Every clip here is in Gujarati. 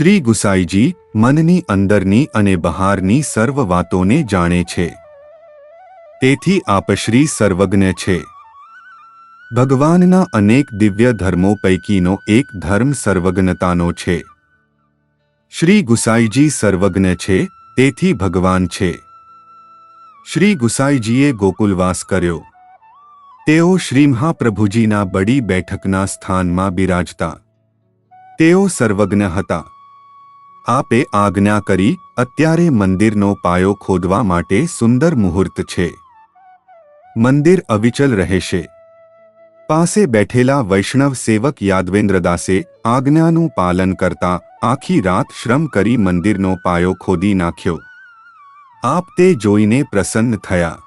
શ્રી ગુસાઈજી મનની અંદરની અને બહારની સર્વ વાતોને જાણે છે. તેથી આપ શ્રી સર્વજ્ઞ છે. ભગવાનના અનેક દિવ્ય ધર્મો પૈકીનો એક ધર્મ સર્વજ્ઞતાનો છે. શ્રી ગુસાઈજી સર્વજ્ઞ છે, તેથી ભગવાન છે. શ્રી ગુસાઈજીએ ગોકુલવાસ કર્યો. તેઓ શ્રી મહાપ્રભુજીના બડી બેઠકના સ્થાનમાં બિરાજતા. તેઓ સર્વજ્ઞ હતા. આપે આજ્ઞા કરી, અત્યારે મંદિરનો પાયો ખોદવા માટે સુંદર મુહૂર્ત છે. મંદિર અવિચલ રહેશે. પાસે બેઠેલા વૈષ્ણવ સેવક યાદવેન્દ્રદાસે આજ્ઞાનું પાલન કરતા આખી રાત શ્રમ કરી મંદિરનો પાયો ખોદી નાખ્યો. આપ તે જોઈને પ્રસન્ન થયા.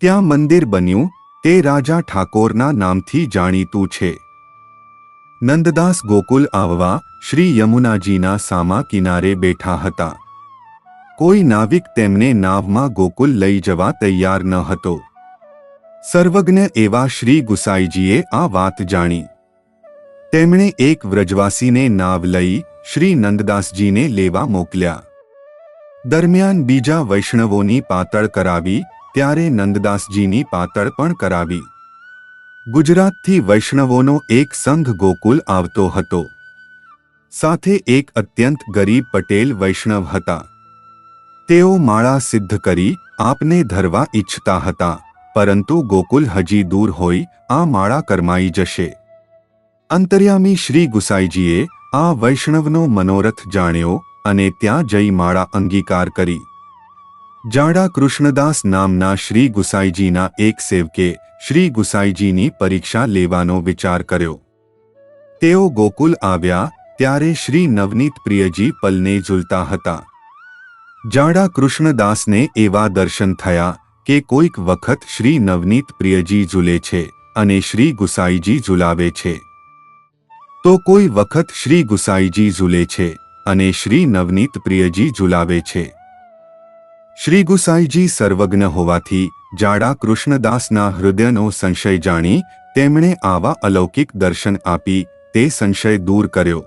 ત્યાં મંદિર બન્યું, તે રાજા ઠાકોરના નામથી જાણીતું છે. નંદદાસ ગોકુલ આવવા શ્રી યમુનાજીના સામા કિનારે બેઠા હતા. કોઈ નાવિક તેમને નાવમાં ગોકુલ લઈ જવા તૈયાર ન હતો. સર્વજ્ઞ એવા શ્રી ગુસાઈજીએ આ વાત જાણી. તેમણે એક વ્રજવાસીને નાવ લઈ શ્રી નંદદાસજીને લેવા મોકલ્યા. દરમિયાન બીજા વૈષ્ણવોની પાતળ કરાવી, ત્યારે નંદદાસજીની પાતળ પણ કરાવી. ગુજરાતથી વૈષ્ણવોનો એક સંઘ ગોકુલ આવતો હતો. સાથે એક અત્યંત ગરીબ પટેલ વૈષ્ણવ હતા. તેઓ માળા સિદ્ધ કરી આપને ધરવા ઈચ્છતા હતા, પરંતુ ગોકુલ હજી દૂર હોય, આ માળા કરમાઈ જશે. અંતર્યામી શ્રી ગુસાઈજીએ આ વૈષ્ણવનો મનોરથ જાણ્યો અને ત્યાં જઈ માળા અંગીકાર કરી. જાડા કૃષ્ણદાસ નામના શ્રી ગુસાઈજીના એક સેવકે શ્રી ગુસાઈજીની પરીક્ષા લેવાનો વિચાર કર્યો. તેઓ ગોકુલ આવ્યા ત્યારે શ્રી નવનીત પ્રિયજી પલને ઝૂલતા હતા. જાડા કૃષ્ણદાસને એવા દર્શન થયા કે કોઈક વખત શ્રી નવનીત પ્રિયજી ઝૂલે છે અને શ્રી ગુસાઈજી ઝુલાવે છે. તો કોઈ વખત શ્રી ગુસાઈજી ઝૂલે છે અને શ્રી નવનીત પ્રિયજી ઝુલાવે છે. શ્રી ગુસાઈજી સર્વજ્ઞ હોવાથી જાડા કૃષ્ણદાસના હૃદયનો સંશય જાણી તેમણે આવા અલૌકિક દર્શન આપી તે સંશય દૂર કર્યો.